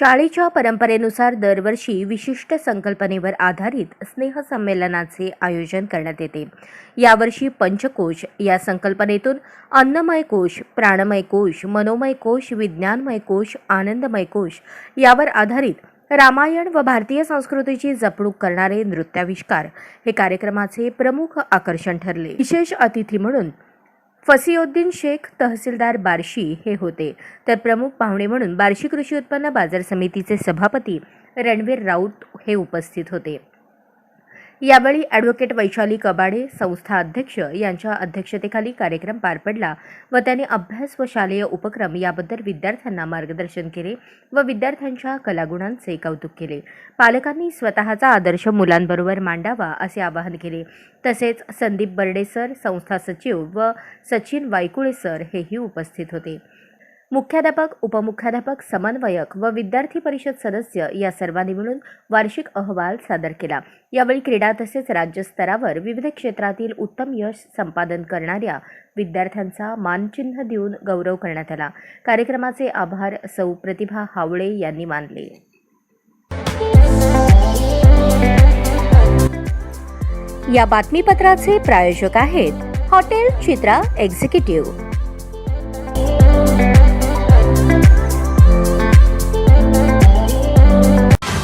शाळेच्या परंपरेनुसार दरवर्षी विशिष्ट संकल्पनेवर आधारित स्नेहसंमेलनाचे आयोजन करण्यात येते. यावर्षी पंचकोश या संकल्पनेतून अन्नमय कोश प्राणमय कोश मनोमय कोश विज्ञानमय कोश आनंदमय कोश यावर आधारित रामायण व भारतीय संस्कृतीची जपणूक करणारे नृत्याविष्कार हे कार्यक्रमाचे प्रमुख आकर्षण ठरले. विशेष अतिथी म्हणून फसिउद्दीन शेख तहसीलदार बार्शी हे होते. तर प्रमुख पाहुणे म्हणून बार्शी कृषी उत्पन्न बाजार समितीचे सभापती रणवीर राऊत हे उपस्थित होते. यावेळी ॲडव्होकेट वैशाली कबाडे संस्था अध्यक्ष यांच्या अध्यक्षतेखाली कार्यक्रम पार पडला व त्यांनी अभ्यास व शालेय उपक्रम याबद्दल विद्यार्थ्यांना मार्गदर्शन केले व विद्यार्थ्यांच्या कलागुणांचे कौतुक केले. पालकांनी स्वतःचा आदर्श मुलांबरोबर मांडावा असे आवाहन केले. तसेच संदीप बर्डे सर संस्था सचिव व सचिन वायकुळे सर हेही उपस्थित होते. मुख्याध्यापक उपमुख्याध्यापक समन्वयक व विद्यार्थी परिषद सदस्य या सर्वांनी मिळून वार्षिक अहवाल सादर केला. यावेळी क्रीडा तसेच राज्यस्तरावर विविध क्षेत्रातील उत्तम यश संपादन करणाऱ्या विद्यार्थ्यांचा मानचिन्ह देऊन गौरव करण्यात आला. कार्यक्रमाचे आभार सौ प्रतिभा हावळे यांनी मानले. या बातमीपत्राचे प्रायोजक आहेत हॉटेल चित्रा एक्झिक्युटिव्ह.